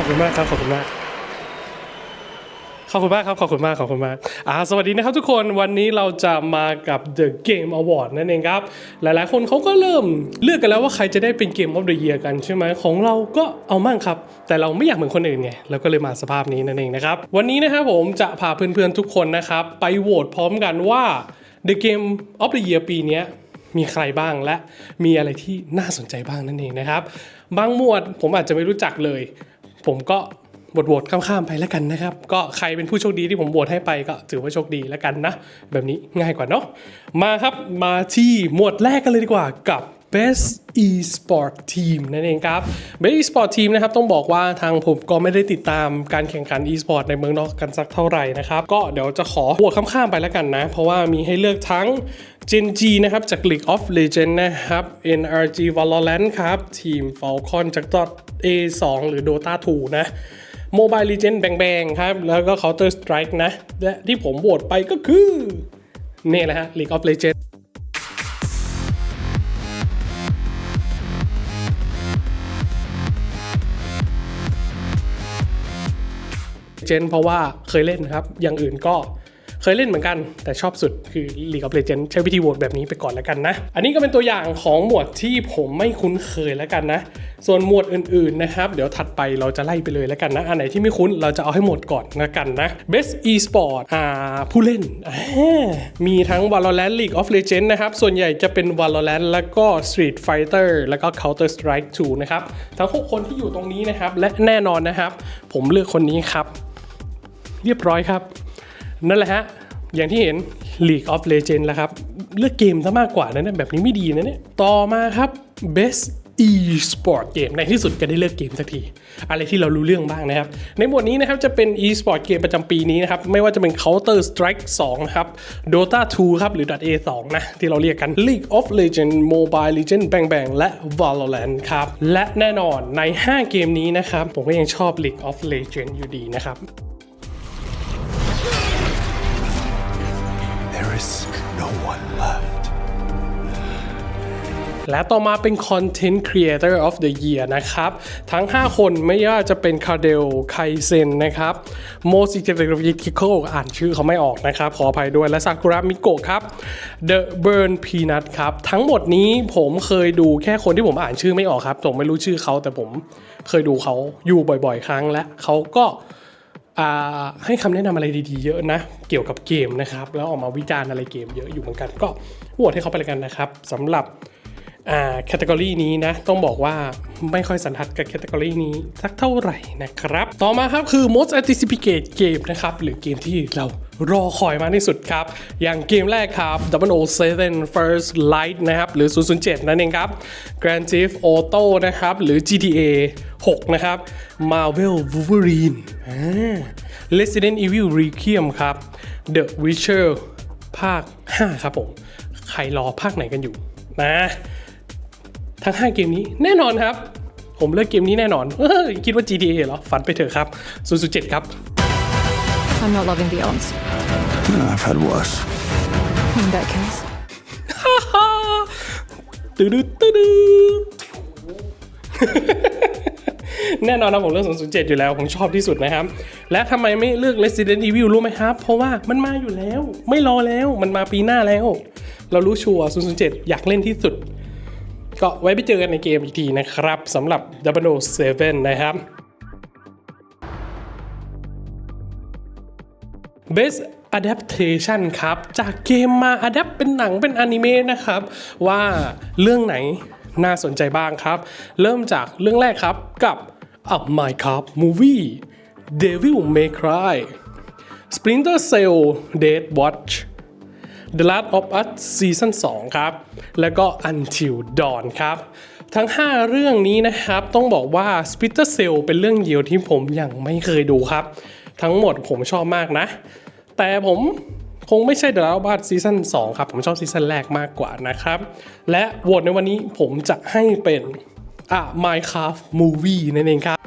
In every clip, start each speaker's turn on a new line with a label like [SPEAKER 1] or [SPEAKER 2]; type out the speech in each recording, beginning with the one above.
[SPEAKER 1] อบคุณมากครับ ขอบคุณมาก ขอบคุณมากครับ ขอบคุณมาก ขอบคุณมากอ่าสวัสดีนะครับทุกคน วันนี้เราจะมากับ The Game Award นั่นเองครับ หลายๆ คนเขาก็เริ่มเลือกกันแล้วว่าใครจะได้เป็น Game of the Year กันใช่ไหม ของเราก็เอามั่งครับ แต่เราไม่อยากเหมือนคนอื่นไง เราก็เลยมาสภาพนี้นั่นเองนะครับ วันนี้นะครับผมจะพาเพื่อนๆ ทุกคนนะครับ ไปโหวตพร้อมกันว่า The Game of the Year ปีนี้มีใครบ้างและมีอะไรที่น่าสนใจบ้างนั่นเองนะครับ บางหมวดผมอาจจะไม่รู้จักเลย ผมก็บทโหวตข้ามๆไปแล้วกันนะครับ ก็ใครเป็นผู้โชคดีที่ผมโหวตให้ไปก็ถือว่าโชคดีแล้วกันนะ แบบนี้ง่ายกว่าเนาะมาครับมาที่หมวดแรกกันเลยดีกว่ากับ Best e-sport team นั่นเองครับ Best e-sport team นะครับต้องบอกว่าทางผมก็ไม่ได้ติดตามการแข่งขัน e-sport ในเมืองนอกกันสักเท่าไหร่นะครับ ก็เดี๋ยวจะขอหัวข้ามๆไปแล้วกันนะ เพราะว่ามีให้เลือกทั้ง Gen G นะครับจาก League of Legends นะครับ NRG Valorant ครับ ทีม Falcon จาก A2 หรือ Dota 2 นะ Mobile Legend แบงๆครับ แล้วก็ Counter Strike นะ และที่ผมโหวตไปก็คือนี่แหละฮะ League of Legends เจนเพราะว่าเคยเล่นครับ อย่างอื่นก็ เคยเล่นเหมือนกันแต่ชอบสุดคือ League of Legends ใช้วิธีโหวตแบบนี้ไปก่อนแล้วกันนะ อันนี้ก็เป็นตัวอย่างของหมวดที่ผมไม่คุ้นเคยแล้วกันนะ ส่วนหมวดอื่นๆนะครับ เดี๋ยวถัดไปเราจะไล่ไปเลยแล้วกันนะ อันไหนที่ไม่คุ้นเราจะเอาให้หมดก่อนแล้วกันนะ Best e-sport อ่าผู้เล่น มีทั้ง Valorant League of Legends นะครับ ส่วนใหญ่จะเป็น Valorant แล้วก็ Street Fighter แล้วก็ Counter Strike 2 นะครับ ทั้ง 6 คนที่อยู่ตรงนี้นะครับ และแน่นอนนะครับ ผมเลือกคนนี้ครับ เรียบร้อยครับ นั่นแหละฮะ อย่างที่เห็น League of Legends แล้วครับ เลือกเกมซะมากกว่านะเนี่ยแบบนี้ไม่ดีนะเนี่ย ต่อมาครับ Best e-sport เกมในที่สุดก็ได้เลือกเกมสักที อะไรที่เรารู้เรื่องบ้างนะครับ ในหมวดนี้นะครับจะเป็น e-sport เกมประจำปีนี้นะครับ ไม่ว่าจะเป็น Counter Strike 2นะครับ Dota 2 ครับหรือ .a2 นะที่เราเรียกกัน League of Legends Mobile Legends Bang Bang และ Valorant ครับ และแน่นอนใน 5 เกมนี้นะครับ ผมก็ยังชอบ League of Legends อยู่ดีนะครับ และต่อมาเป็น Content Creator of the Year นะครับ ทั้ง 5 คนไม่ว่าจะเป็นคาเดลไคเซนนะครับโมซิเจเ r ิโคอ่านชื่อเขาไม่ออกนะครับ ขออภัยด้วยและซากุระมิโกะครับ The Burn Peanut ครับ ทั้งหมดนี้ผมเคยดูแค่คนที่ผมอ่านชื่อไม่ออกครับ ผมไม่รู้ชื่อเขาแต่ผมเคยดูเขาอยู่บ่อยๆ ครั้งและเขาก็ให้คำแนะนำอะไรดีๆเยอะนะ เกี่ยวกับเกมนะครับ แล้วออกมาวิจารณ์อะไรเกมเยอะอยู่เหมือนกันก็โหวตให้เขาไปเลยกันนะครับสำหรับ อ่าแคตตากรีนี้นะ ต้องบอกว่าไม่ค่อยสันทัดกับแคตตากรีนี้สักเท่าไหร่นะครับ ต่อมาครับคือ most anticipated game นะครับ หรือเกมที่เรารอคอยมากที่สุดครับ อย่างเกมแรกครับ 007 First Light นะครับ หรือ 007 นั่นเองครับ Grand Theft Auto นะครับ หรือ GTA 6 นะครับ Marvel Wolverine Resident Evil Requiem ครับ The Witcher ภาค 5 ครับผม ใครรอภาคไหนกันอยู่นะ ทั้ง 5 เกมนี้แน่นอนครับ ผมเลือกเกมนี้แน่นอนเฮ้ยคิดว่า GTA เหรอ ฝันไปเถอะครับ007ครับ
[SPEAKER 2] I'm not loving the odds.
[SPEAKER 3] I've had worse.
[SPEAKER 2] In that case,
[SPEAKER 1] ตืดตืดแน่นอนนะผมเลือก007 อยู่แล้ว ผมชอบที่สุดนะครับ และทำไมไม่เลือก Resident Evil รู้ไหมครับ เพราะว่ามันมาอยู่แล้ว ไม่รอแล้ว มันมาปีหน้าแล้ว เรารู้ชัวร์007 อยากเล่นที่สุด ก็ไว้ไปเจอกันในเกมอีกทีนะครับสำหรับ007นะครับ Best Adaptation ครับ จากเกมมา Adapt เป็นหนังเป็นอนิเมะนะครับ ว่าเรื่องไหนน่าสนใจบ้างครับ เริ่มจากเรื่องแรกครับกับ A Minecraft Movie Devil May Cry Splinter Cell Dead Watch The Last of Us Season 2 ครับ แล้วก็ Until Dawn ครับ ทั้ง 5 เรื่องนี้นะครับ ต้องบอกว่า Splinter Cell เป็นเรื่องเดียวที่ผมยังไม่เคยดูครับ ทั้งหมดผมชอบมากนะ แต่ผมคงไม่ใช่ The Last of Us Season 2 ครับ ผมชอบซีซั่นแรกมากกว่านะครับ และโหวตในวันนี้ผมจะให้เป็นอะ Minecraft Movie นั่นเองครับ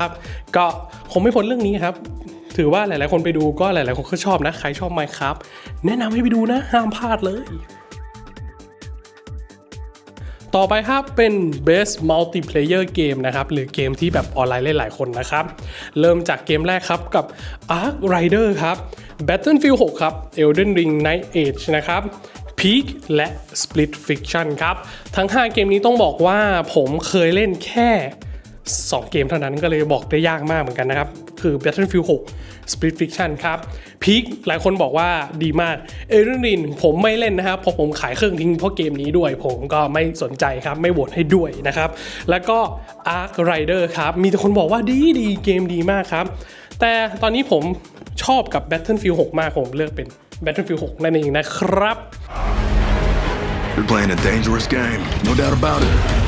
[SPEAKER 1] ครับก็คงไม่พ้นเรื่องนี้ครับ ถือว่าหลายๆ คนไปดูก็หลายๆ คนก็ชอบนะ ใครชอบ Minecraft แนะนำให้ไปดูนะ ห้ามพลาดเลย ต่อไปครับเป็น Best Multiplayer Game นะครับ หรือเกมที่แบบออนไลน์เล่นหลายคนนะครับ เริ่มจากเกมแรกครับกับ Ark Rider ครับ Battlefield 6 ครับ Elden Ring Night Age นะครับ Peak และ Split Fiction ครับ ทั้ง 5 เกมนี้ต้องบอกว่าผมเคยเล่นแค่ 2 เกมเท่านั้นก็เลยบอกได้ยากมากเหมือนกันนะครับ คือ Battlefield 6 Split Fiction ครับ Peak หลายคนบอกว่าดีมาก e l d e n Ring ผมไม่เล่นนะครับเพราะผมขายเครื่องทิ้งเพราะเกมนี้ด้วย ผมก็ไม่สนใจครับ ไม่โหวตให้ด้วยนะครับ แล้วก็ Ark Rider ครับ มีแต่คนบอกว่าดีดีเกมดีมากครับ แต่ตอนนี้ผมชอบกับ Battlefield 6 มากผมเลือกเป็น Battlefield 6 นั่นเองนะครับ
[SPEAKER 3] You're playing a dangerous game, no doubt about it.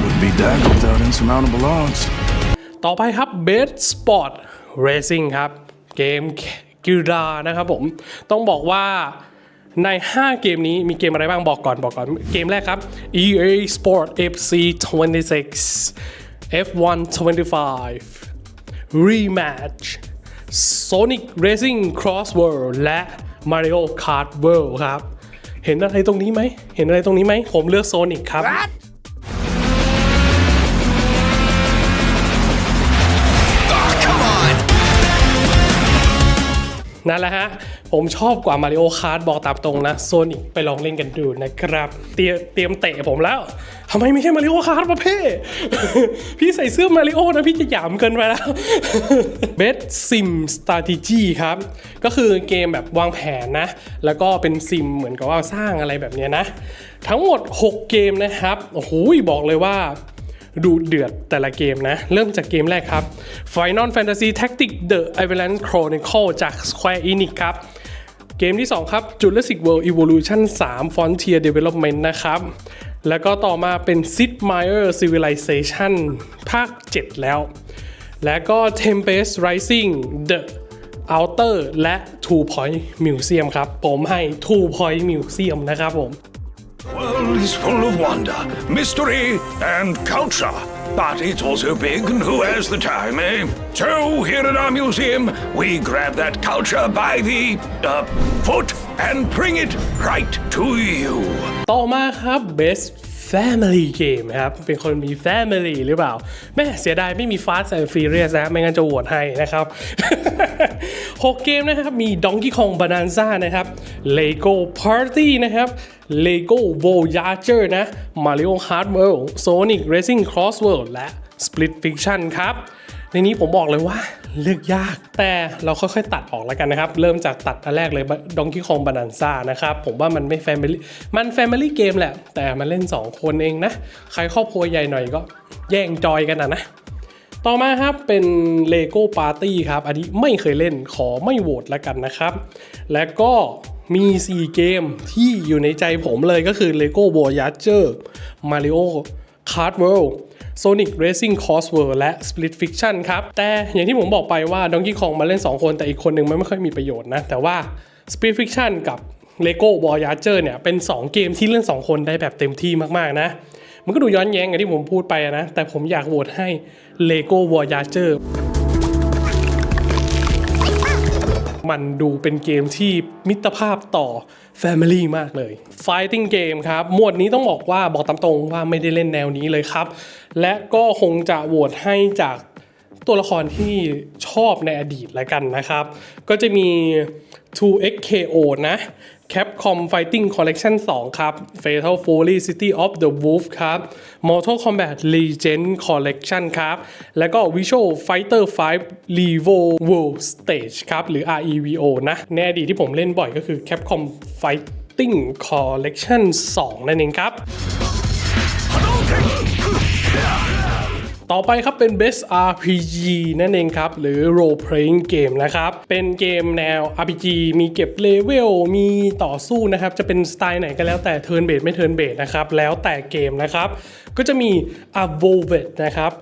[SPEAKER 3] Would be Dak without insurmountable odds.
[SPEAKER 1] ต่อไปครับ Best Sport Racing ครับ เกมกีฬานะครับผม ต้องบอกว่าใน 5 เกมนี้มีเกมอะไรบ้างบอกก่อนบอกก่อน เกมแรกครับ EA Sport FC 26 F1 25 Rematch Sonic Racing Cross World และ Mario Kart World ครับ เห็นอะไรตรงนี้ไหม เห็นอะไรตรงนี้ไหม ผมเลือก Sonic ครับ นั่นแหละฮะ ผมชอบกว่า Mario Kart บอกตามตรงนะโซนิไปลองเล่นกันดูนะครับ เตรียมเตรียมเตะผมแล้วทำไมไม่ใช่ Mario Kart ประเภทพี่ใส่เสื้อ Mario นะพี่จะหยามเกินไปแล้ว Bet Sim Strategy ครับ ก็คือเกมแบบวางแผนนะ แล้วก็เป็นซิมเหมือนกับว่าสร้างอะไรแบบนี้นะ ทั้งหมด 6 เกมนะครับ โอ้โหบอกเลยว่า ดูเดือดแต่ละเกมนะ เริ่มจากเกมแรกครับ Final Fantasy Tactics The Avalanche Chronicle จาก Square Enix ครับ เกมที่ 2 ครับ Jurassic World Evolution 3 Frontier Development นะครับ แล้วก็ต่อมาเป็น Sid Meier Civilization ภาค 7 แล้ว แล้วก็ Tempest Rising The Outer และ Two Point Museum ครับ ผมให้ Two Point Museum นะครับผม
[SPEAKER 3] World is full of wonder, mystery, and culture. But it's also big, and who has the time, eh? So, here at our museum, we grab that culture by the uh, foot and bring it right to you.
[SPEAKER 1] ต่อมาครับ best family game ครับ เป็นคนมี family หรือเปล่า แม่เสียดายไม่มี Fast and Furious นะ ไม่งั้นจะโหวตให้นะครับ 6 เกมนะครับ มี Donkey Kong Bonanza นะครับ Lego Party นะครับ Lego Voyager นะ Mario Kart World Sonic Racing Cross World และ Split Fiction ครับ ในนี้ผมบอกเลยว่าเลือกยาก แต่เราค่อยๆ ตัดออกแล้วกันนะครับ เริ่มจากตัดอันแรกเลยดองกี้คองบานันซ่านะครับ ผมว่ามันไม่แฟมิลี่มันแฟมิลี่เกมแหละ แต่มันเล่น 2 คนเองนะ ใครครอบครัวใหญ่หน่อยก็แย่งจอยกันนะนะ ต่อมาครับเป็น Lego Party ครับ อันนี้ไม่เคยเล่นขอไม่โหวตแล้วกันนะครับ และก็มี 4 เกมที่อยู่ในใจผมเลยก็คือ Lego Voyager Mario Kart World Sonic Racing Cross World และ Split Fiction ครับ แต่อย่างที่ผมบอกไปว่า Donkey Kong มาเล่น 2 คนแต่อีกคนหนึ่งมันไม่ค่อยมีประโยชน์นะ แต่ว่า Split Fiction กับ Lego Voyager เนี่ย เป็น 2 เกมที่เล่น 2 คนได้แบบเต็มที่มาก ๆ นะ มันก็ดูย้อนแย้งกับที่ผมพูดไปนะ แต่ผมอยากโหวตให้ Lego Voyager มันดูเป็นเกมที่มิตรภาพต่อ Family มากเลย Fighting Game ครับ หมวดนี้ต้องบอกว่าบอกตามตรงว่าไม่ได้เล่นแนวนี้เลยครับ และก็คงจะโหวตให้จากตัวละครที่ชอบในอดีตแล้วกันนะครับ ก็จะมี 2XKO นะ Capcom Fighting Collection 2 ครับ Fatal Fury City of the Wolf ครับ Mortal Kombat Legend Collection ครับ แล้วก็ Visual Fighter 5 Revo World Stage ครับ หรือ REVO นะในอดีตที่ผมเล่นบ่อยก็คือ Capcom Fighting Collection 2 นั่นเองครับ ต่อไปครับเป็น Best RPG นั่นเองครับ หรือ Role Playing Game นะครับ เป็นเกมแนว RPG มีเก็บเลเวล มีต่อสู้นะครับ จะเป็นสไตล์ไหนก็แล้วแต่ Turn Based ไม่ Turn Based นะครับ แล้วแต่เกมนะครับ ก็จะมี a v o v e t นะครับ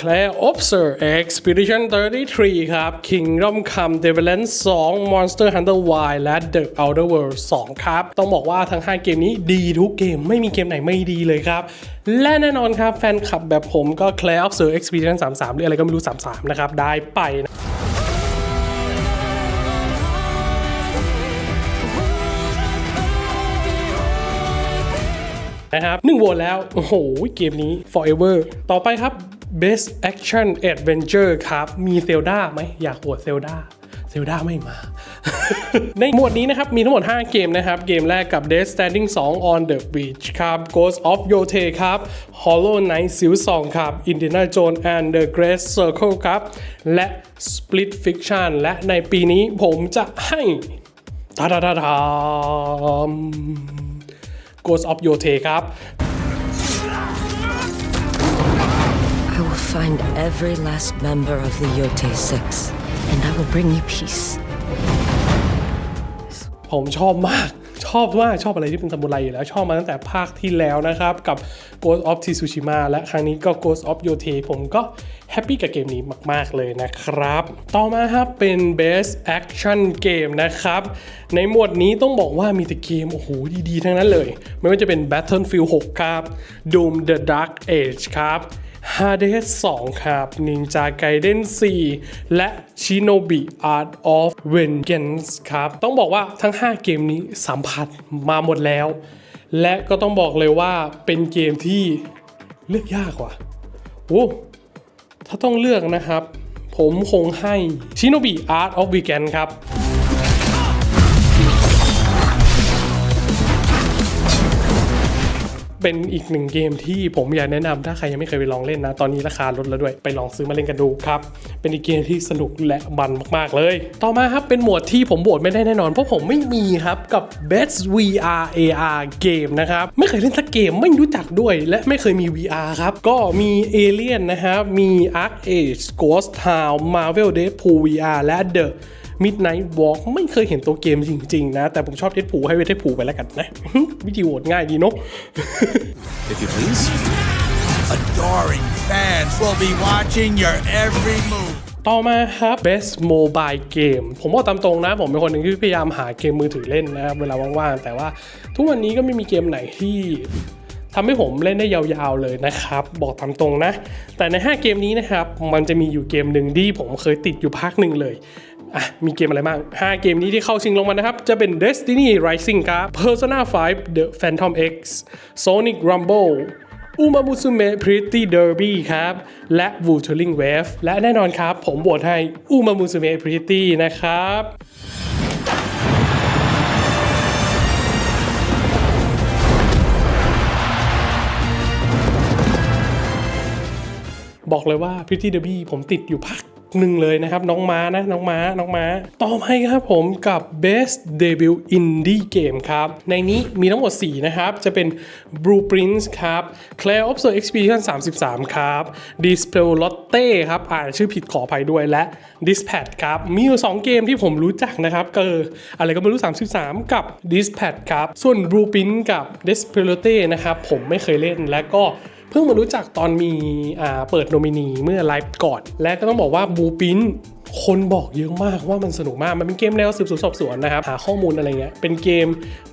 [SPEAKER 1] Claire Obser Expedition 33 ครับ Kingdom Come Deliverance 2 Monster Hunter Wild และ The Outer World 2 ครับ ต้องบอกว่าทั้ง 5 เกมนี้ดีทุกเกมไม่มีเกมไหนไม่ดีเลยครับ และแน่นอนครับ แฟนคลับแบบผมก็ Claire Obser Expedition 33 หรืออะไรก็ไม่รู้ 33 นะครับ ได้ไปนะนะครับหนึ่งโหวตแล้ว โอ้โห เกมนี้ forever ต่อไปครับ best action adventure ครับ มีเซลดาไหมอยากโหวตเซลดาเซลดาไม่มา ในหมวดนี้นะครับ มีทั้งหมด 5 เกมนะครับ เกมแรกกับ Death Standing 2 on the Beach ครับ Ghost of Yote ครับ Hollow Knight ซิล2ครับ Indiana Jones and the Great Circle ครับ และ Split Fiction และในปีนี้ผมจะให้ตาดาดาดาม Ghost of Yote ครับ
[SPEAKER 4] find every last member of the Yote Six, and I will bring you peace.
[SPEAKER 1] ผมชอบมาก ชอบมากชอบอะไรที่เป็นซามูไรอยู่แล้ว ชอบมาตั้งแต่ภาคที่แล้วนะครับ กับ Ghost of Tsushima และครั้งนี้ก็ Ghost of Yote ผมก็แฮปปี้กับเกมนี้มาก ๆ เลยนะครับ ต่อมาครับเป็น Best Action Game นะครับ ในหมวดนี้ต้องบอกว่ามีแต่เกม โอ้โห ดี ๆ ทั้งนั้นเลย ไม่ว่าจะเป็น Battlefield 6 ครับ Doom The Dark Age ครับ Hades 2 ครับ Ninja Gaiden 4 และ Shinobi Art of Vengeance ครับ ต้องบอกว่าทั้ง 5 เกมนี้สัมผัสมาหมดแล้ว และก็ต้องบอกเลยว่าเป็นเกมที่เลือกยากว่ะโอ้ถ้าต้องเลือกนะครับ ผมคงให้ Shinobi Art of Vengeance ครับ เป็นอีกหนึ่งเกมที่ผมอยากแนะนำถ้าใครยังไม่เคยไปลองเล่นนะ ตอนนี้ราคาลดแล้วด้วยไปลองซื้อมาเล่นกันดูครับ เป็นอีกเกมที่สนุกและมันมาก ๆ เลย ต่อมาครับเป็นหมวดที่ผมโบวตไม่ได้แน่นอน เพราะผมไม่มีครับกับ Best VR AR เกมนะครับ ไม่เคยเล่นสักเกมไม่รู้จักด้วย และไม่เคยมี VR ครับ ก็มี Alien นะครับมี Arc Age Ghost Town Marvel Deadpool VR และ The Midnight Walk ไม่เคยเห็นตัวเกมจริง ๆ นะ แต่ผมชอบเทปผูให้เวทเทปผูไปแล้วกันนะ วิธีโหวตง่ายดีเนาะ
[SPEAKER 5] if you please.
[SPEAKER 6] Adoring fans will be watching your every move.
[SPEAKER 1] ต่อมาครับ Best Mobile Game ผมบอกตามตรงนะ ผมเป็นคนหนึ่งที่พยายามหาเกมมือถือเล่นนะครับเวลาว่างๆ แต่ว่าทุกวันนี้ก็ไม่มีเกมไหนที่ทำให้ผมเล่นได้ยาวๆเลยนะครับ บอกตามตรงนะ แต่ใน 5 เกมนี้นะครับ มันจะมีอยู่เกมหนึ่งที่ผมเคยติดอยู่พักหนึ่งเลย อะมีเกมอะไรบ้าง 5 เกมนี้ที่เข้าชิงลงมานะครับ จะเป็น Destiny Rising ครับ Persona 5 The Phantom X Sonic Rumble อุมามุสุเมะ Pretty Derby ครับ และ Wuthering Wave และแน่นอนครับ ผมบวชให้อุมามุสุเมะ Pretty นะครับบอกเลยว่า Pretty Derby ผมติดอยู่พัก หนึ่งเลยนะครับ น้องม้านะน้องม้าน้องม้า ต่อไปครับผมกับ Best Debut Indie Game ครับ ในนี้มีทั้งหมด 4 นะครับ จะเป็น Blueprints ครับ Clair of the Expedition 33 ครับ Dispel Lotte ครับ อ่านชื่อผิดขออภัยด้วยและ Dispatch ครับ มีอยู่ 2 เกมที่ผมรู้จักนะครับเก็คืออะไรก็ไม่รู้ 33 กับ Dispatch ครับ ส่วน Blueprint กับ Dispel Lotte นะครับ ผมไม่เคยเล่นและก็ พิ่งมารู้จักตอนมีเปิดโนมินีเมื่อไลฟ์ก่อน และก็ต้องบอกว่าบูปินคนบอกเยอะมากว่ามันสนุกมาก มันเป็นเกมแนวสืบสวนสอบสวนนะครับ หาข้อมูลอะไรเงี้ย เป็นเกม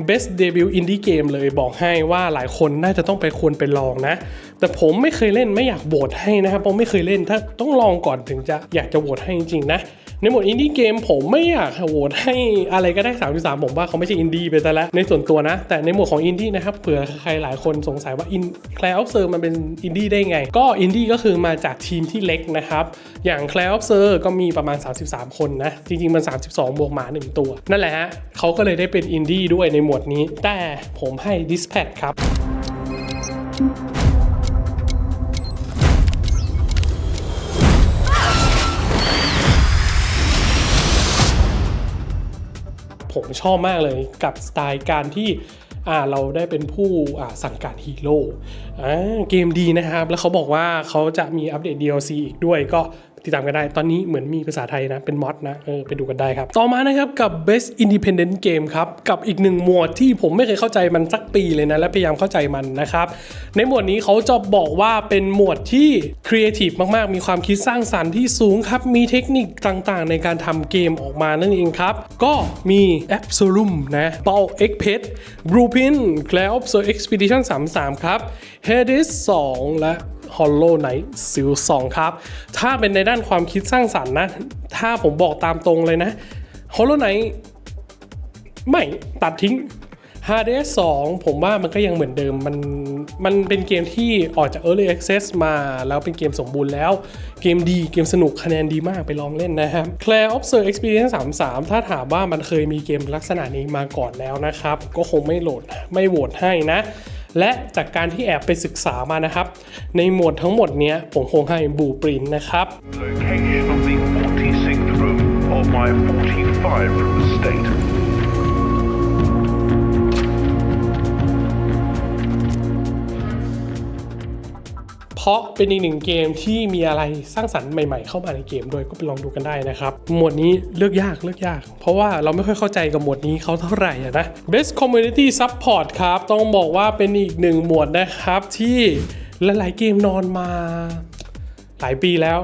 [SPEAKER 1] best debut indie game เลยบอกให้ว่าหลายคนน่าจะต้องไปควรไปลองนะ แต่ผมไม่เคยเล่นไม่อยากโหวตให้นะครับเพราะไม่เคยเล่นถ้าต้องลองก่อนถึงจะอยากจะโหวตให้จริงๆนะ ในหมวดอินดี้เกมผมไม่อยากโหวตให้อะไรก็ได้ 33 ผมว่าเขาไม่ใช่อินดี้ไปซะแล้วในส่วนตัวนะ แต่ในหมวดของอินดี้นะครับเผื่อใครหลายคนสงสัยว่าอินแคลอฟเซอร์มันเป็นอินดี้ได้ไง ก็อินดี้ก็คือมาจากทีมที่เล็กนะครับ อย่างแคลอฟเซอร์ก็มีประมาณ 33 คนนะ จริงๆ มัน 32 บวกหมา 1 ตัว นั่นแหละฮะเขาก็เลยได้เป็นอินดี้ด้วยในหมวดนี้ แต่ผมให้ Dispatch ครับ ผมชอบมากเลยกับสไตล์การที่เราได้เป็นผู้สั่งการฮีโร่เกมดีนะครับ แล้วเขาบอกว่าเขาจะมีอัปเดต DLC อีกด้วยก็ ติดตามกันได้ ตอนนี้เหมือนมีภาษาไทยนะ เป็นมอดนะ เออ ไปดูกันได้ครับ ต่อมานะครับ กับ Best Independent Game ครับ กับอีกหนึ่งหมวดที่ผมไม่เคยเข้าใจมันสักปีเลยนะ และพยายามเข้าใจมันนะครับ ในหมวดนี้เขาจะบอกว่าเป็นหมวดที่ครีเอทีฟมากๆ มีความคิดสร้างสรรค์ที่สูงครับ มีเทคนิคต่างๆ ในการทำเกมออกมานั่นเองครับ ก็มี Absolum นะ b a l X p e t Blueprint Cloud of the Expedition 33 ครับ Hades 2 และ Hollow Knight ซิล2ครับ ถ้าเป็นในด้านความคิดสร้างสรรค์นะ ถ้าผมบอกตามตรงเลยนะ Hollow Knight ไม่ตัดทิ้ง Hades 2 ผมว่ามันก็ยังเหมือนเดิม มันมันเป็นเกมที่ออกจาก Early Access มาแล้วเป็นเกมสมบูรณ์แล้ว เกมดีเกมสนุกคะแนนดีมากไปลองเล่นนะครับ Claire Observer Experience 33 ถ้าถามว่ามันเคยมีเกมลักษณะนี้มาก่อนแล้วนะครับ ก็คงไม่โหลดไม่โหวตให้นะ และจากการที่แอบไปศึกษามานะครับ ในหมวดทั้งหมดเนี้ยผมคงให้บูปรินนะครับ
[SPEAKER 7] Location of the 46th room of my 45 room estate.
[SPEAKER 1] เพราะเป็นอีกหนึ่งเกมที่มีอะไรสร้างสรรค์ใหม่ๆ เข้ามาในเกมด้วยก็ไปลองดูกันได้นะครับ หมวดนี้เลือกยากเลือกยาก เพราะว่าเราไม่ค่อยเข้าใจกับหมวดนี้เขาเท่าไหร่อะนะ Best Community Support ครับ ต้องบอกว่าเป็นอีกหนึ่งหมวดนะครับที่หลายๆเกมนอนมาหลายปีแล้ว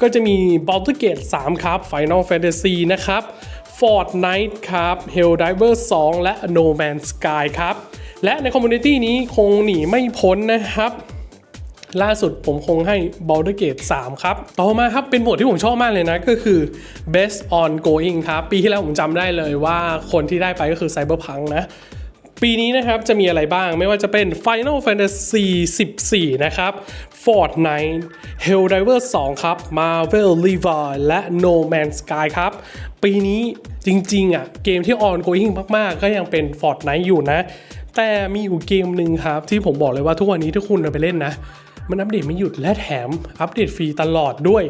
[SPEAKER 1] ก็จะมี Baldur's Gate 3 ครับ Final Fantasy นะครับ Fortnite ครับ Helldiver 2 และ No Man's Sky ครับ และในคอมมูนิตี้นี้คงหนีไม่พ้นนะครับ ล่าสุดผมคงให้ Baldur's Gate 3 ครับ ต่อมาครับเป็นบทที่ผมชอบมากเลยนะ ก็คือ Best Ongoing ครับ ปีที่แล้วผมจำได้เลยว่าคนที่ได้ไปก็คือ Cyberpunk นะ ปีนี้นะครับจะมีอะไรบ้างไม่ว่าจะเป็น Final Fantasy 14 นะครับ Fortnite Helldiver 2 ครับ Marvel Levi และ No Man's Sky ครับ ปีนี้จริงๆอะเกมที่ ongoing มากๆ ก็ยังเป็น Fortnite อยู่นะ แต่มีอยู่เกมหนึ่งครับ ที่ผมบอกเลยว่าทุกวันนี้ถ้าคุณไปเล่นนะ มันอัปเดตไม่หยุดและแถมอัปเดตฟรีตลอดด้วย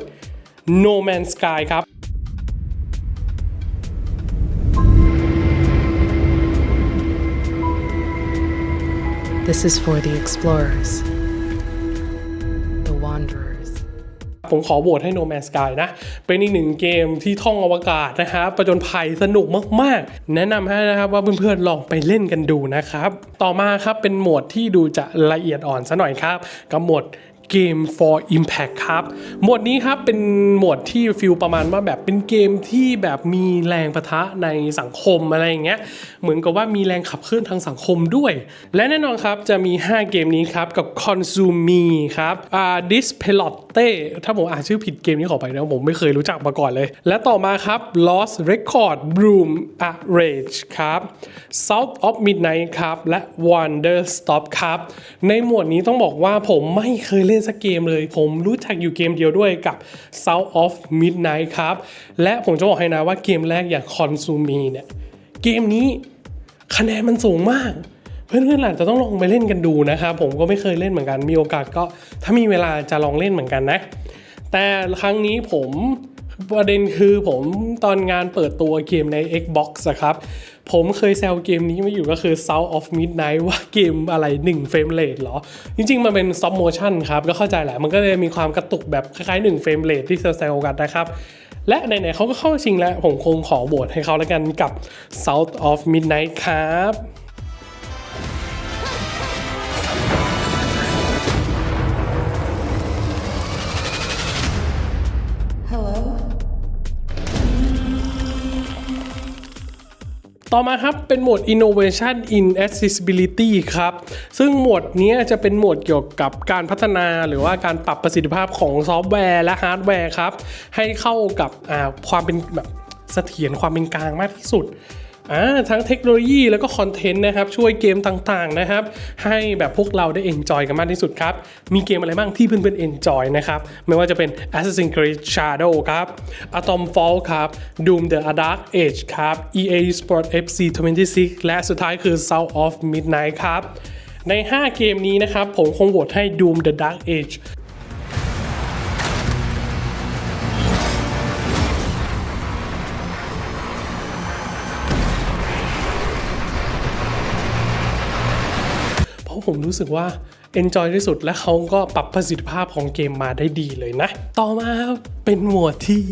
[SPEAKER 1] No Man's Sky ครับ
[SPEAKER 8] This is for the explorers, the wanderers.
[SPEAKER 1] ผมขอโหวตให้ No Man's Sky นะ เป็นอีกหนึ่งเกมที่ท่องอวกาศนะครับประจนภัยสนุกมากๆ แนะนำให้นะครับว่าเพื่อนๆลองไปเล่นกันดูนะครับ ต่อมาครับเป็นโหมดที่ดูจะละเอียดอ่อนซะหน่อยครับกับโหมด Game for Impact ครับ หมวดนี้ครับเป็นหมวดที่ฟิลประมาณว่าแบบเป็นเกมที่แบบมีแรงประทะในสังคมอะไรอย่างเงี้ย เหมือนกับว่ามีแรงขับเคลื่อนทางสังคมด้วย และแน่นอนครับจะมี 5 เกมนี้ครับกับ Consumi ครับอ่า Dispelote ถ้าผมอ่านชื่อผิดเกมนี้ขอไปนะผมไม่เคยรู้จักมาก่อนเลย และต่อมาครับ Lost Record Bloom a Rage ครับ South of Midnight ครับและ Wonder Stop ครับ ในหมวดนี้ต้องบอกว่าผมไม่เคยเล่นสักเกมเลย ผมรู้จักอยู่เกมเดียวด้วยกับ South of Midnight ครับ และผมจะบอกให้นะว่าเกมแรกอย่าง Consumi เนี่ย เกมนี้คะแนนมันสูงมากเพื่อนๆอาจจะต้องลองไปเล่นกันดูนะครับผมก็ไม่เคยเล่นเหมือนกันมีโอกาสก็ถ้ามีเวลาจะลองเล่นเหมือนกันนะ แต่ครั้งนี้ผม ประเด็นคือผมตอนงานเปิดตัวเกมใน Xbox อะครับ ผมเคยแซวเกมนี้มาอยู่ก็คือ South of Midnight ว่าเกมอะไร 1 เฟรมเรทเหรอ จริง ๆ มันเป็น stop motion ครับ ก็เข้าใจแหละ มันก็เลยมีความกระตุกแบบคล้ายๆ 1 เฟรมเรทที่แซวๆกันนะครับ และไหนๆเขาก็เข้าชิงแล้ว ผมคงขอโหวตให้เขาแล้วกันกับ South of Midnight ครับ ต่อมาครับเป็นโหมด Innovation in Accessibility ครับ ซึ่งโหมดนี้จะเป็นโหมดเกี่ยวกับการพัฒนาหรือว่าการปรับประสิทธิภาพของซอฟต์แวร์และฮาร์ดแวร์ครับ ให้เข้ากับความเป็นแบบเสถียรความเป็นกลางมากที่สุด อ่าทั้งเทคโนโลยีแล้วก็คอนเทนต์นะครับ ช่วยเกมต่างๆนะครับ ให้แบบพวกเราได้เอนจอยกันมากที่สุดครับ มีเกมอะไรบ้างที่เพื่อนๆเอนจอยนะครับ ไม่ว่าจะเป็น Assassin's Creed Shadow ครับ Atom Fall ครับ Doom the Dark Age ครับ EA Sport FC 26 และสุดท้ายคือ South of Midnight ครับ ใน 5 เกมนี้นะครับ ผมคงโหวตให้ Doom the Dark Age ผมรู้สึกว่า enjoy ที่สุดและเขาก็ปรับประสิทธิภาพของเกมมาได้ดีเลยนะ ต่อมาเป็นหมวดที่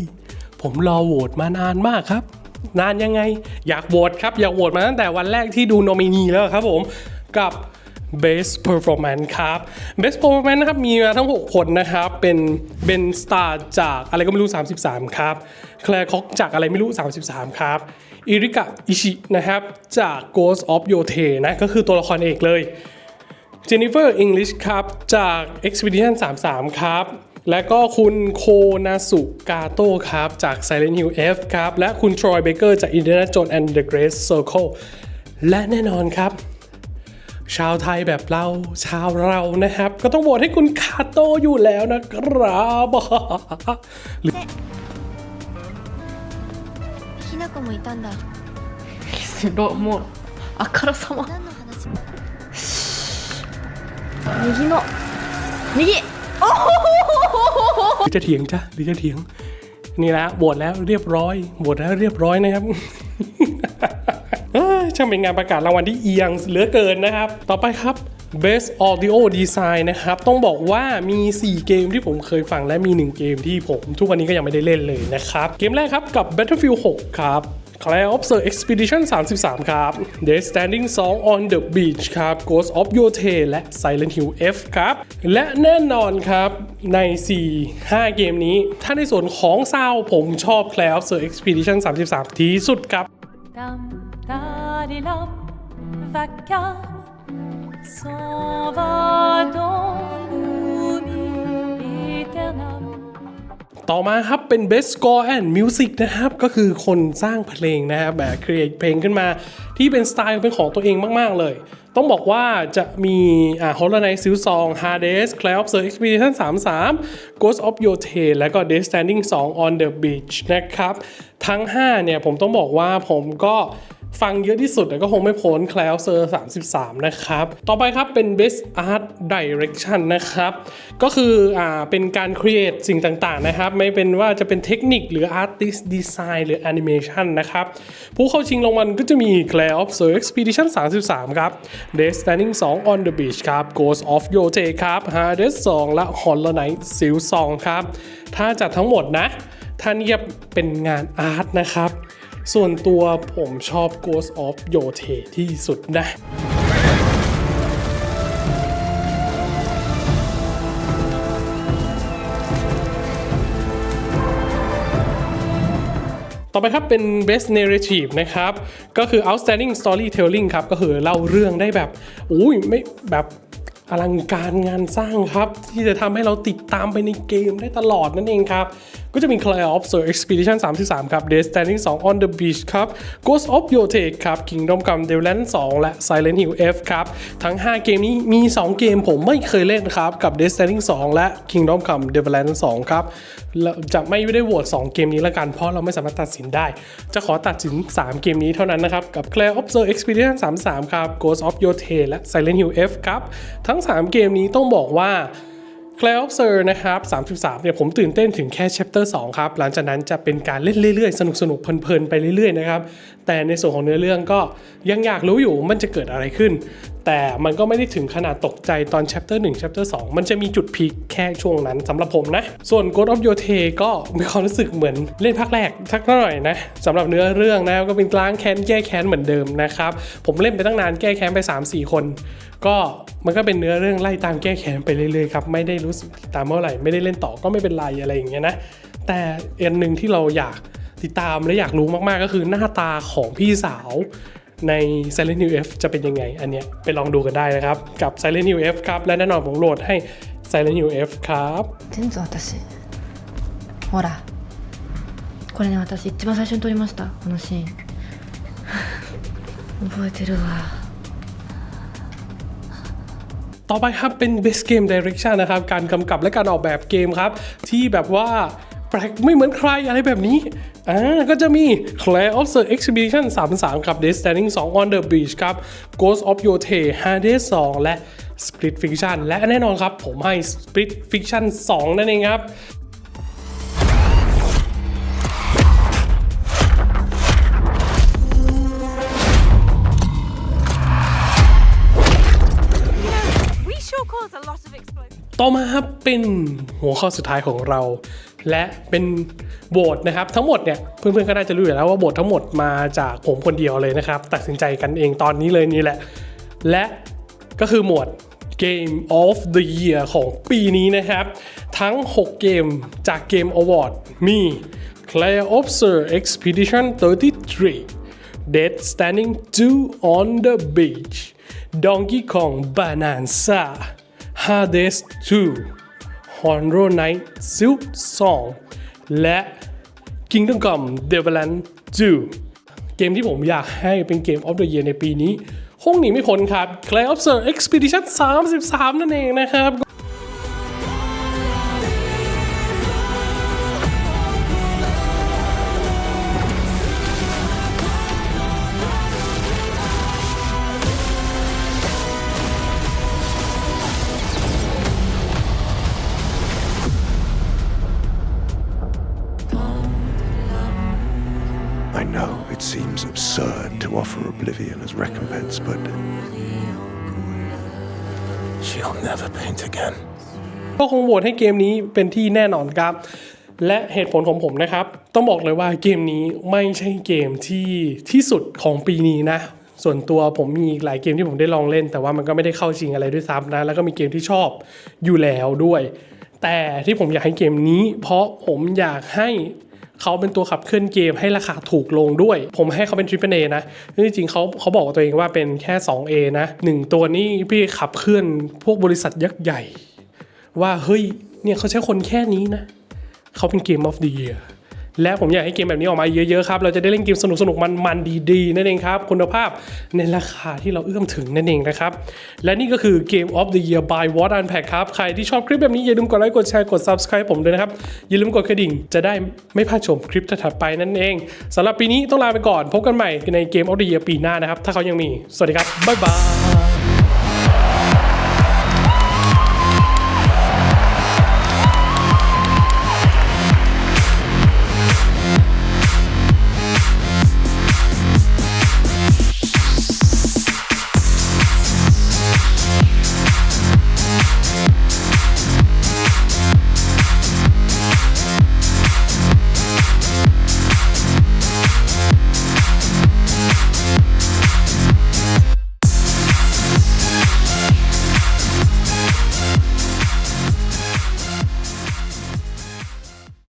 [SPEAKER 1] ผมรอโหวตมานานมากครับ นานยังไง อยากโหวตครับ อยากโหวตมาตั้งแต่วันแรกที่ดูโนมินีแล้วครับผมกับ Best Performance ครับ Best Performance นะครับ มีมาทั้ง 6 คนนะครับ เป็นเบนสตาร์จากอะไรก็ไม่รู้ 33 ครับแคลร์คอกจากอะไรไม่รู้ 33 ครับอิริกะอิชินะครับ จาก Ghost of Yote นะ ก็คือตัวละครเอกเลย เจนนิเฟอร์อิงลิชครับ จาก Expedition 33 ครับ และก็คุณโคนาสุกาโต้ครับ จาก Silent Hill F ครับ และคุณทรอยเบเกอร์จาก Indiana Jones and the Great Circle และแน่นอนครับ ชาวไทยแบบเราชาวเรานะครับ ก็ต้องโหวตให้คุณคาโตอยู่แล้วนะครับ
[SPEAKER 9] ひな子もいたんだ
[SPEAKER 8] すごいもうあからさま
[SPEAKER 9] 何の話
[SPEAKER 8] 右の右
[SPEAKER 1] หรือจะเถียงจ้ะหรือจะเถียง นี่นะโหวตแล้วเรียบร้อยโหวตแล้วเรียบร้อยนะครับ เอ้ยช่างเป็นงานประกาศรางวัลที่เอียงเหลือเกินนะครับ ต่อไปครับ Best Audio Design นะครับ ต้องบอกว่ามี 4 เกมที่ผมเคยฟังและมี 1 เกมที่ผมทุกวันนี้ก็ยังไม่ได้เล่นเลยนะครับ เกมแรกครับกับ Battlefield 6 ครับ Clair Observer Expedition 33 ครับ Death Standing 2 on the Beach ครับ Ghost of Yote และ Silent Hill F ครับ และแน่นอนครับใน 4 5 เกมนี้ ถ้าในส่วนของซาวผมชอบ Clair Observer Expedition 33 ที่สุดครับ
[SPEAKER 8] Cantarellum vaccam s'en va dans l'oubli éternel
[SPEAKER 1] ต่อมาครับเป็น Best Score and Music นะครับ ก็คือคนสร้างเพลงนะครับแบบ create เพลงขึ้นมา ที่เป็นสไตล์เป็นของตัวเองมาก ๆ เลย ต้องบอกว่าจะมีอ่า Hollow Knight s i l s o n g Hades Cloud of the Expedition 33 Ghost of Your Tale และก็ Death Standing 2 On the Beach นะครับ ทั้ง 5 เนี่ย ผมต้องบอกว่าผมก็ ฟังเยอะที่สุดแต่ก็คงไม่พ้น Cloud s e r 33 นะครับ ต่อไปครับเป็น Best Art Direction นะครับ ก็คืออ่าเป็นการ create สิ่งต่างๆนะครับ ไม่เป็นว่าจะเป็นเทคนิคหรือ Artist Design หรือ Animation นะครับ ผู้เข้าชิงรางวัลก็จะมี Clair of Sir Expedition 33 ครับ Death Standing 2 On the Beach ครับ Ghost of Yote ครับ Hades 2 และ Hollow Knight Seal 2ครับ ถ้าจัดทั้งหมดนะถ้าเทียบเป็นงานอาร์ตนะครับ ส่วนตัวผมชอบ Ghost of Yote ที่สุดนะต่อไปครับเป็น best narrative นะครับ ก็คือ outstanding storytelling ครับ ก็คือเล่าเรื่องได้แบบอุ้ยไม่แบบอลังการงานสร้างครับ ที่จะทำให้เราติดตามไปในเกมได้ตลอดนั่นเองครับ ก็จะมี Clair of Sir Expedition 33 ครับ Death Standing 2 On the Beach ครับ Ghost of Yote ครับ Kingdom Come Deliverance 2และ Silent Hill F ครับ ทั้ง 5 เกมนี้มี 2 เกมผมไม่เคยเล่นครับ กับ Death Standing 2 และ Kingdom Come Deliverance 2ครับเราจะไม่ได้โหวต2 เกมนี้ละกัน เพราะเราไม่สามารถตัดสินได้ จะขอตัดสิน 3 เกมนี้เท่านั้นนะครับ กับ Clair of Sir Expedition 33 ครับ Ghost of Yote และ Silent Hill F ครับ ทั้ง 3 เกมนี้ต้องบอกว่า c l a i r of Sir นะครับ 33 เนี่ยผมตื่นเต้นถึงแค่ chapter 2 ครับ หลังจากนั้นจะเป็นการเล่นเรื่อยๆ สนุกๆเพลินๆ ไปเรื่อยๆ นะครับ แต่ในส่วนของเนื้อเรื่องก็ยังอยากรู้อยู่มันจะเกิดอะไรขึ้น แต่มันก็ไม่ได้ถึงขนาดตกใจตอน chapter 1 chapter 2 มันจะมีจุดพีคแค่ช่วงนั้นสำหรับผมนะ ส่วน God of Your t a ก็มีความรู้สึกเหมือนเล่นภาคแรกทักหน่อยนะสำหรับเนื้อเรื่องนะก็เป็นกลางแค้นแก้แค้นเหมือนเดิมนะครับผมเล่นไปตั้งนานแก้แค้นไป 3-4 คน ก็มันก็เป็นเนื้อเรื่องไล่ตามแก้แค้นไปเรื่อยๆครับไม่ได้รู้สึกติดตามเมื่อไหร่ไม่ได้เล่นต่อก็ไม่เป็นไรอะไรอย่างเงี้ยนะแต่อันหนึ่งที่เราอยากติดตามและอยากรู้มากๆ ก็คือหน้าตาของพี่สาวใน Silent Hill F จะเป็นยังไง อันเนี้ยไปลองดูกันได้นะครับ กับ Silent Hill F ครับ และแน่นอนผมโหลดให้ Silent Hill F ครับ
[SPEAKER 8] 全部私ほらこれね私一番最初に撮りましたこのシーン覚えてるわ
[SPEAKER 1] ต่อไปครับเป็น Best Game Direction นะครับ การกำกับและการออกแบบเกมครับ ที่แบบว่าแปลกไม่เหมือนใครอะไรแบบนี้ อ่า ก็จะมี Clair of the Expedition 33 ครับ Death Standing 2 On the Beach ครับ Ghost of Your Tale Hades 2 และ Split Fiction และแน่นอนครับ ผมให้ Split Fiction 2 นั่นเองครับ ต่อมาครับเป็นหัวข้อสุดท้ายของเรา และเป็นโบทนะครับ ทั้งหมดเนี่ยเพื่อนๆก็น่าจะรู้อยู่แล้วว่าโบททั้งหมดมาจากผมคนเดียวเลยนะครับ ตัดสินใจกันเองตอนนี้เลยนี่แหละ และก็คือหมวด Game of the Year ของปีนี้นะครับ ทั้ง 6 เกมจากเกม Award มี Clair of Sir Expedition 33 Dead Standing 2 on the Beach Donkey Kong Bonanza Hades 2 Horror Night Silk Song และ Kingdom Come Deliverance 2เกมที่ผมอยากให้เป็นเกม of the year ในปีนี้คงหนีไม่พ้นครับ Clay Observer Expedition 33 นั่นเองนะครับ
[SPEAKER 10] know it seems absurd to offer oblivion as recompense, but. She'll never paint again.
[SPEAKER 1] ก็คงโหวตให้เกมนี้เป็นที่แน่นอนครับ และเหตุผลของผมนะครับ ต้องบอกเลยว่าเกมนี้ไม่ใช่เกมที่ที่สุดของปีนี้นะ ส่วนตัวผมมีหลายเกมที่ผมได้ลองเล่น แต่ว่ามันก็ไม่ได้เข้าชิงอะไรด้วยซ้ำนะ แล้วก็มีเกมที่ชอบอยู่แล้วด้วย แต่ที่ผมอยากให้เกมนี้ เพราะผมอยากให้ เขาเป็นตัวขับเคลื่อนเกมให้ราคาถูกลงด้วย ผมให้เขาเป็นทริปเปิลเอนะจริงๆเขาเขาบอกตัวเองว่าเป็นแค่ 2A นะหนึ่งตัวนี้พี่ขับเคลื่อนพวกบริษัทยักษ์ใหญ่ ว่าเฮ้ยเนี่ยเขาใช้คนแค่นี้นะ เขาเป็นเกมออฟเดียร์ และผมอยากให้เกมแบบนี้ออกมาเยอะๆครับ เราจะได้เล่นเกมสนุกๆมันๆดีๆ นั่นเองครับ คุณภาพในราคาที่เราเอื้อมถึงนั่นเองนะครับ และนี่ก็คือเกม of the year by w a t Unpack ครับ ใครที่ชอบคลิปแบบนี้อย่าลืมกดไลค์กดแชร์กด subscribe ผมด้วยนะครับ อย่าลืมกดกระดิ่งจะได้ไม่พลาดชมคลิปถัดไปนั่นเองสำหรับปีนี้ต้องลาไปก่อนพบกันใหม่ในเกม of the year ปีหน้านะครับถ้าเขายังมีสวัสดีครับบ๊ายบาย